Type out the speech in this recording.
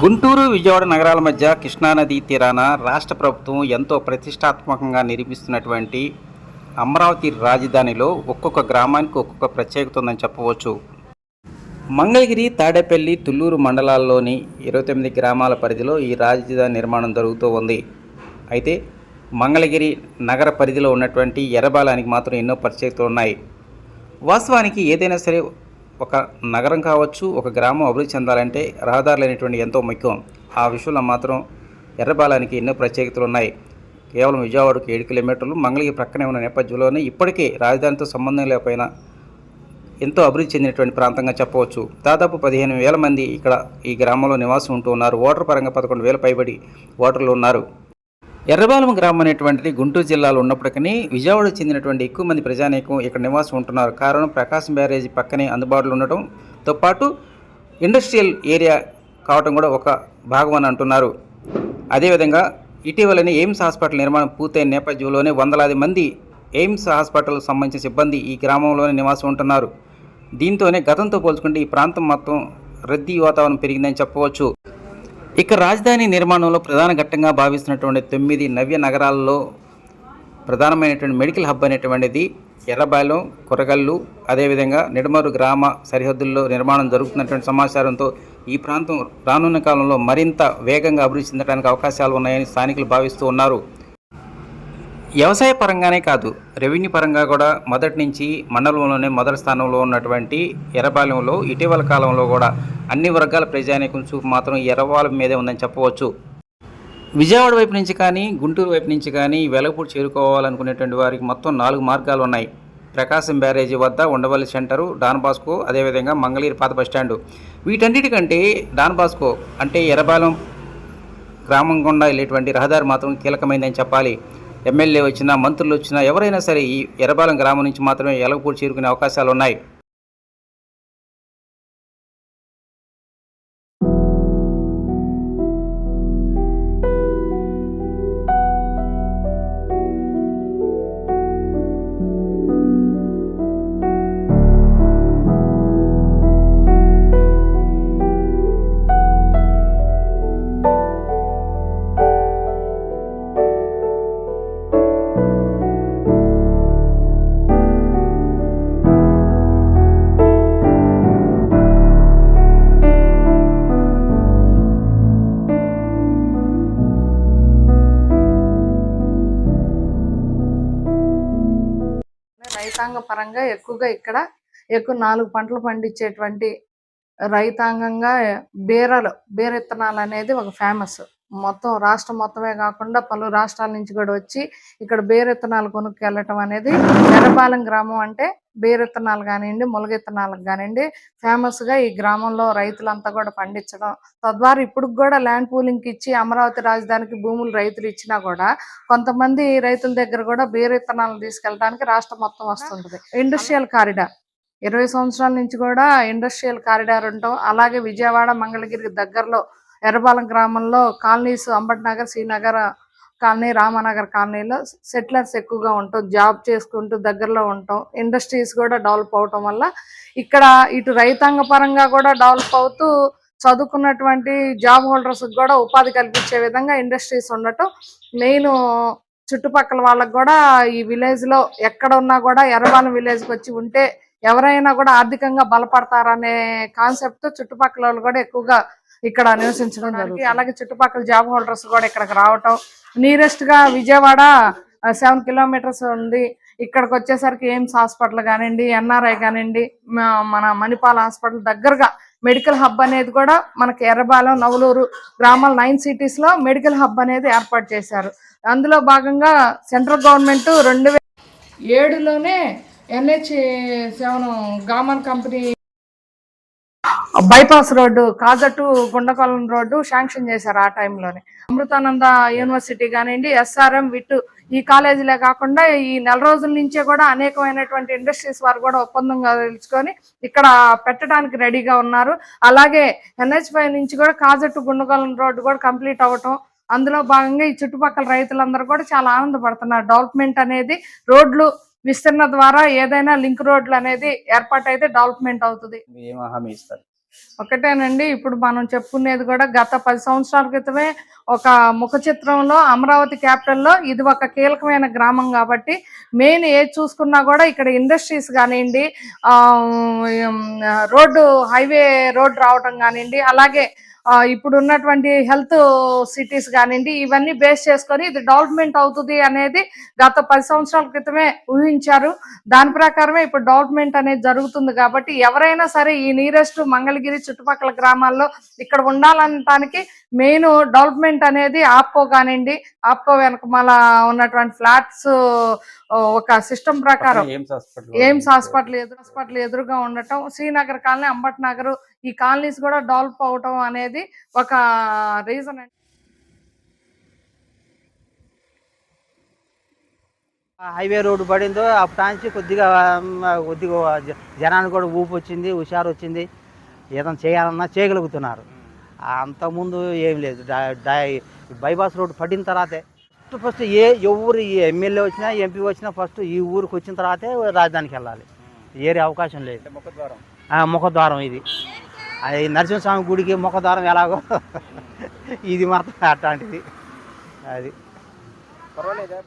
గుంటూరు విజయవాడ నగరాల మధ్య కృష్ణానది తీరాన రాష్ట్ర ప్రభుత్వం ఎంతో ప్రతిష్టాత్మకంగా నిర్మిస్తున్నటువంటి అమరావతి రాజధానిలో ఒక్కొక్క గ్రామానికి ఒక్కొక్క ప్రత్యేకత ఉందని చెప్పవచ్చు. మంగళగిరి తాడేపల్లి తుళ్ళూరు మండలాల్లోని ఇరవై తొమ్మిది గ్రామాల పరిధిలో ఈ రాజధాని నిర్మాణం జరుగుతూ ఉంది. అయితే మంగళగిరి నగర పరిధిలో ఉన్నటువంటి ఎర్రబాలానికి మాత్రం ఎన్నో ప్రత్యేకతలు ఉన్నాయి. వాస్తవానికి ఏదైనా సరే ఒక నగరం కావచ్చు ఒక గ్రామం అభివృద్ధి చెందాలంటే రహదారులు అనేటువంటి ఎంతో ముఖ్యం. ఆ విషయంలో మాత్రం ఎర్రబాలానికి ఎన్నో ప్రత్యేకతలు ఉన్నాయి. కేవలం విజయవాడకు ఏడు కిలోమీటర్లు మంగళగిరి ప్రక్కనే ఉన్న నేపథ్యంలోనే ఇప్పటికే రాజధానితో సంబంధం లేకపోయినా ఎంతో అభివృద్ధి చెందినటువంటి ప్రాంతంగా చెప్పవచ్చు. దాదాపు పదిహేను వేల మంది ఇక్కడ ఈ గ్రామంలో నివాసం ఉంటూ ఉన్నారు. ఓటర్ పరంగా పదకొండు వేల పైబడి ఓటర్లు ఉన్నారు. ఎర్రబాలెం గ్రామం అనేటువంటిది గుంటూరు జిల్లాలో ఉన్నప్పటికీ విజయవాడకు చెందినటువంటి ఎక్కువ మంది ప్రజానీకం ఇక్కడ నివాసం ఉంటున్నారు కారణం ప్రకాశం బ్యారేజీ పక్కనే అందుబాటులో ఉండటంతో పాటు ఇండస్ట్రియల్ ఏరియా కావటం కూడా ఒక భాగం అని అంటున్నారు. అదేవిధంగా ఇటీవలనే ఎయిమ్స్ హాస్పిటల్ నిర్మాణం పూర్తయిన నేపథ్యంలోనే వందలాది మంది ఎయిమ్స్ హాస్పిటల్కు సంబంధించిన సిబ్బంది ఈ గ్రామంలోనే నివాసం ఉంటున్నారు దీంతోనే గతంతో పోల్చుకుంటే ఈ ప్రాంతం మొత్తం రద్దీ వాతావరణం పెరిగిందని చెప్పవచ్చు. ఇక రాజధాని నిర్మాణంలో ప్రధాన ఘట్టంగా భావిస్తున్నటువంటి తొమ్మిది నవ్య నగరాల్లో ప్రధానమైనటువంటి మెడికల్ హబ్ అనేటువంటిది ఎర్రబాలెం కొరగల్లు అదేవిధంగా నిడమరు గ్రామ సరిహద్దుల్లో నిర్మాణం జరుగుతున్నటువంటి సమాచారంతో ఈ ప్రాంతం రానున్న కాలంలో మరింత వేగంగా అభివృద్ధి చెందడానికి అవకాశాలు ఉన్నాయని స్థానికులు భావిస్తూ ఉన్నారు. వ్యవసాయ పరంగానే కాదు రెవెన్యూ పరంగా కూడా మొదటి నుంచి మండలంలోనే మొదటి స్థానంలో ఉన్నటువంటి ఎర్రపాలెంలో ఇటీవల కాలంలో కూడా అన్ని వర్గాల ప్రజానీకం చూపు మాత్రం ఎర్రబాలెం మీదే ఉందని చెప్పవచ్చు. విజయవాడ వైపు నుంచి కానీ గుంటూరు వైపు నుంచి కానీ వెలగపూడి చేరుకోవాలనుకునేటువంటి వారికి మొత్తం నాలుగు మార్గాలు ఉన్నాయి. ప్రకాశం బ్యారేజీ వద్ద ఉండవల్లి సెంటరు డాన్ బాస్కో అదేవిధంగా మంగళగిరి పాత బస్టాండు వీటన్నిటికంటే డాన్ బాస్కో అంటే ఎర్రబాలెం గ్రామం గుండా వెళ్ళేటువంటి రహదారి మాత్రం కీలకమైందని చెప్పాలి. ఎమ్మెల్యే వచ్చినా మంత్రులు వచ్చినా ఎవరైనా సరే ఈ ఎర్రబాలెం గ్రామం నుంచి మాత్రమే ఎలగపూడి చేరుకునే అవకాశాలు ఉన్నాయి రైతాంగ పరంగా ఎక్కువగా ఇక్కడ ఎక్కువ నాలుగు పంటలు పండించేటువంటి రైతాంగంగా బీరలు బీర విత్తనాలు అనేది ఒక ఫేమస్ మొత్తం రాష్ట్రం మొత్తమే కాకుండా పలు రాష్ట్రాల నుంచి కూడా వచ్చి ఇక్కడ బీర విత్తనాలు కొనుక్కు వెళ్ళటం అనేది ఎర్రపాలెం గ్రామం అంటే బీర విత్తనాలు కానివ్వండి ములగ విత్తనాలకు కానివ్వండి ఫేమస్గా ఈ గ్రామంలో రైతులంతా కూడా పండించడం. తద్వారా ఇప్పుడు కూడా ల్యాండ్ పూలింగ్కి ఇచ్చి అమరావతి రాజధానికి భూములు రైతులు ఇచ్చినా కూడా కొంతమంది రైతుల దగ్గర కూడా బీర విత్తనాలను తీసుకెళ్ళడానికి రాష్ట్రం మొత్తం వస్తుంటుంది. ఇండస్ట్రియల్ కారిడార్ ఇరవై సంవత్సరాల నుంచి కూడా ఇండస్ట్రియల్ కారిడార్ ఉండటం అలాగే విజయవాడ మంగళగిరికి దగ్గరలో ఎర్రబాలెం గ్రామంలో కాలనీస్ అంబట్ నగర్ శ్రీనగర్ కాలనీ రామానగర్ కాలనీలో సెటిలర్స్ ఎక్కువగా ఉంటాం జాబ్ చేసుకుంటూ దగ్గరలో ఉంటాం. ఇండస్ట్రీస్ కూడా డెవలప్ అవటం వల్ల ఇక్కడ ఇటు రైతాంగ పరంగా కూడా డెవలప్ అవుతూ చదువుకున్నటువంటి జాబ్ హోల్డర్స్ కూడా ఉపాధి కల్పించే విధంగా ఇండస్ట్రీస్ ఉండటం. మెయిన్ చుట్టుపక్కల వాళ్ళకు కూడా ఈ విలేజ్లో ఎక్కడ ఉన్నా కూడా ఎర్రబాలెం విలేజ్కి వచ్చి ఉంటే ఎవరైనా కూడా ఆర్థికంగా బలపడతారనే కాన్సెప్ట్తో చుట్టుపక్కల వాళ్ళు కూడా ఎక్కువగా ఇక్కడ నివసించడం జరుగుతుంది. అలాగే చుట్టుపక్కల జాబ్ హోల్డర్స్ కూడా ఇక్కడికి రావటం. నియరెస్ట్గా విజయవాడ సెవెన్ కిలోమీటర్స్ ఉంది. ఇక్కడికి వచ్చేసరికి ఎయిమ్స్ హాస్పిటల్ కానివ్వండి ఎన్ఆర్ఐ కానివ్వండి మన మణిపాల్ హాస్పిటల్ దగ్గరగా మెడికల్ హబ్ అనేది కూడా మనకి ఎర్రబాలెం నవలూరు గ్రామాల నైన్ సిటీస్లో మెడికల్ హబ్ అనేది ఏర్పాటు చేశారు. అందులో భాగంగా సెంట్రల్ గవర్నమెంట్ రెండు వేల ఏడులోనే NH seven Gammon company bypass road కాజట్టు గుండకొలం రోడ్డు శాంక్షన్ చేశారు ఆ టైంలోనే. అమృతానంద యూనివర్సిటీ కానివ్వండి ఎస్ఆర్ఎం విట్ ఈ కాలేజీలే కాకుండా ఈ నెల రోజుల నుంచే కూడా అనేకమైనటువంటి ఇండస్ట్రీస్ వారు కూడా ఒప్పందంగా తెలుసుకొని ఇక్కడ పెట్టడానికి రెడీగా ఉన్నారు. అలాగే ఎన్హెచ్పై నుంచి కూడా కాజట్టు గుండకొలం రోడ్డు కూడా కంప్లీట్ అవ్వటం అందులో భాగంగా ఈ చుట్టుపక్కల రైతులందరూ కూడా చాలా ఆనందపడుతున్నారు. డెవలప్మెంట్ అనేది రోడ్లు విస్తరణ ద్వారా ఏదైనా లింక్ రోడ్లు అనేది ఏర్పాటైతే డెవలప్మెంట్ అవుతుంది. ఏం హామీ ఇస్తారు. ఒకటేనండి ఇప్పుడు మనం చెప్పుకునేది కూడా గత పది సంవత్సరాల క్రితమే ఒక ముఖ చిత్రంలో అమరావతి క్యాపిటల్లో ఇది ఒక కీలకమైన గ్రామం కాబట్టి మెయిన్ ఏది చూసుకున్నా కూడా ఇక్కడ ఇండస్ట్రీస్ కానివ్వండి రోడ్డు హైవే రోడ్ రావటం కానివ్వండి అలాగే ఇప్పుడు ఉన్నటువంటి హెల్త్ సిటీస్ కానివ్వండి ఇవన్నీ బేస్ చేసుకొని ఇది డెవలప్మెంట్ అవుతుంది అనేది గత పది సంవత్సరాల క్రితమే ఊహించారు. దాని ప్రకారమే ఇప్పుడు డెవలప్మెంట్ అనేది జరుగుతుంది కాబట్టి ఎవరైనా సరే ఈ నియరెస్ట్ మంగళగిరి చుట్టుపక్కల గ్రామాల్లో ఇక్కడ ఉండాలనటానికి మెయిన్ డెవలప్మెంట్ అనేది ఆప్కో కానివ్వండి ఆప్కో వెనకమాల ఉన్నటువంటి ఫ్లాట్స్ ఒక సిస్టమ్ ప్రకారం. AIIMS hospital? ఎదురు హాస్పిటల్ ఎదురుగా ఉండటం. శ్రీనగర్ కాలనీ అంబట్ నగర్ ఈ కాలనీస్ కూడా డెవలప్ అవటం అనేది ఒక రీజన్ అండి. హైవే రోడ్డు పడిందో అప్పటి నుంచి కొద్దిగా కొద్దిగా జనానికి కూడా ఊపు వచ్చింది హుషారు వచ్చింది ఏదైనా చేయాలన్నా చేయగలుగుతున్నారు. అంతకుముందు ఏం లేదు. బైపాస్ రోడ్డు పడిన తర్వాతే. ఫస్ట్ ఫస్ట్ ఏ ఎవరు ఎమ్మెల్యే వచ్చినా ఎంపీ వచ్చినా ఫస్ట్ ఈ ఊరికి వచ్చిన తర్వాతే రాజధానికి వెళ్ళాలి. ఏరే అవకాశం లేదు. ముఖద్వారం. ఇది. అది నరసింహస్వామి గుడికి ముఖద్వారం ఎలాగో ఇది మాత్రం అట్లాంటిది. అది. పర్వాలేదా